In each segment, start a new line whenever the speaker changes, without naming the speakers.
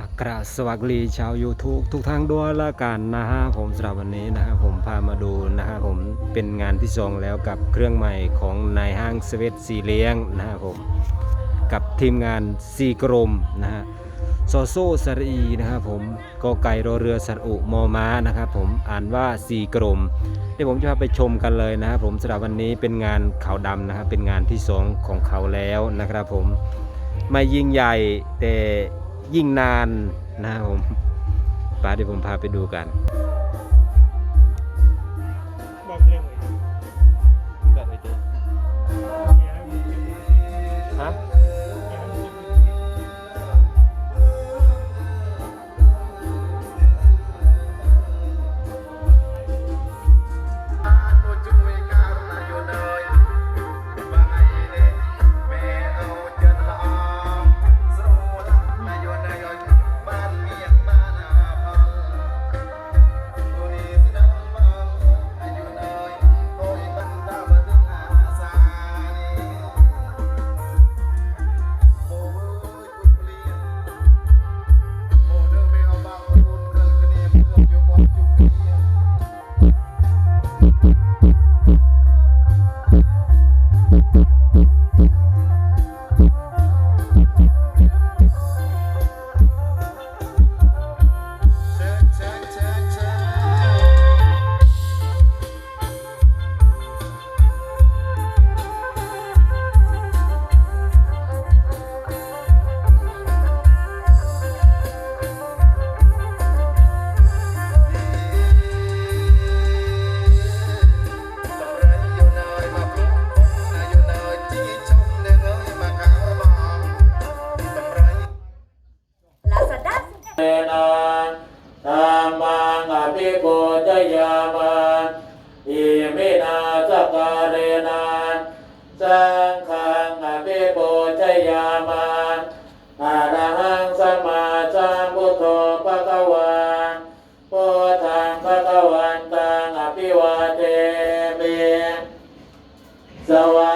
อักราสวัสดีชาว YouTube ทุกท่านด้วยละกันนะฮะผมสำหรับวันนี้นะฮะผมพามาดูนะฮะผมเป็นงานที่สองแล้วกับเครื่องใหม่ของนายห้างสเวตสีเลี้ยงนะฮะผมกับทีมงานซีกรมนะฮะโซโซสรีนะครับผมกอไก่รอเรือสระอุมอม้านะครับผมอ่านว่าซีกรมเดี๋ยวผมจะพาไปชมกันเลยนะครับผมสำหรับวันนี้เป็นงานขาวดำนะครับเป็นงานที่สองของเขาแล้วนะครับผมไม่ยิ่งใหญ่แต่ ยิ่งนานนะครับผมป้าเดี๋ยวผมพาไปดูกัน
บอกเรื่องเลย
ฮะ นนะธรรมังอภิปุจยามาอิมินาสการเรนะสังฆังอภิปุจยามาอะระหังสัมมาสัมพุทโธภะคะวาพุทธังภะคะวันตังอภิวาเทมิสวา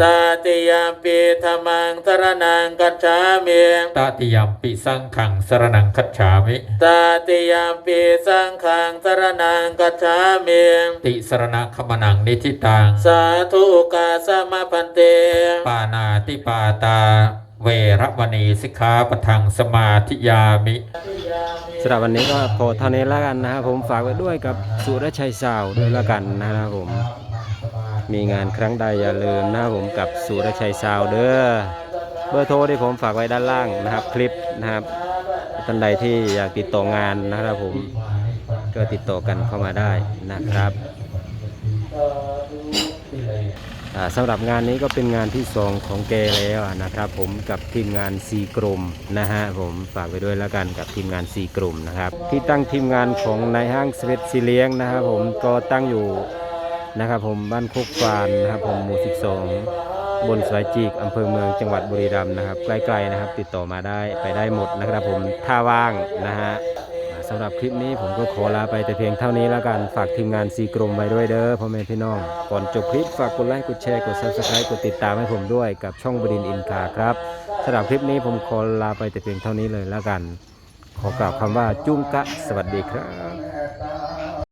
ตาติยามปีธรรมังสรณังกัจฉามิ
ตติยมปิสังฆังสรนังคัจฉามิ
ตาติยามปีสังฆังสรณังกัจฉามิ
ติสรณคมนังนิทิตัง
สาธุกาสมาพันเต
ปานาติปาตา เวรมณีสิกขาปทังสมาธิยามิ
สำหรับวันนี้ก็พอเท่านี้แล้วกันนะครับผมฝากไว้ด้วยกับสุรชัยสาวด้วยแล้วกันนะครับผม มีงานครั้งใดอย่าลืมนะครับผมกับสุรชัยสาวเด้อเบอร์โทรที่ผมฝากไว้ด้านล่างนะครับ คลิปนะครับท่านใดที่อยากติดต่องานนะครับผมก็ติดต่อกันเข้ามาได้นะครับสำหรับงานนี้ก็เป็นงานที่สองของแกแล้วนะครับ ผมกับทีมงานสีกลุ่มนะฮะผมฝากไปด้วยแล้วกันกับทีมงานสีกลุ่มนะครับ ที่ตั้งทีมงานของนายห้างสเวตซีเลี้ยงนะครับผมก็ตั้งอยู่ นะครับผมบ้านโคกฟานนะครับผมหมู่ 12 บนสวยจีกอำเภอเมืองจังหวัดบุรีรัมย์นะครับ ใกล้ๆนะครับ ติดต่อมาได้ไปได้หมดนะครับผมถ้าว่างนะฮะสำหรับคลิปนี้ผมก็ขอลาไปแต่เพียงเท่านี้แล้วกัน ฝากทีมงานซีกรมไว้ด้วยเด้อพ่อแม่พี่น้อง ก่อนจบคลิปฝากกดไลค์กดแชร์กด subscribe กดติดตามให้ผมด้วยกับช่องบดินอินคาครับสำหรับคลิปนี้ผมขอลาไปแต่เพียงเท่านี้เลยแล้วกัน ขอกล่าวคำว่าจุ้งกะ สวัสดีครับ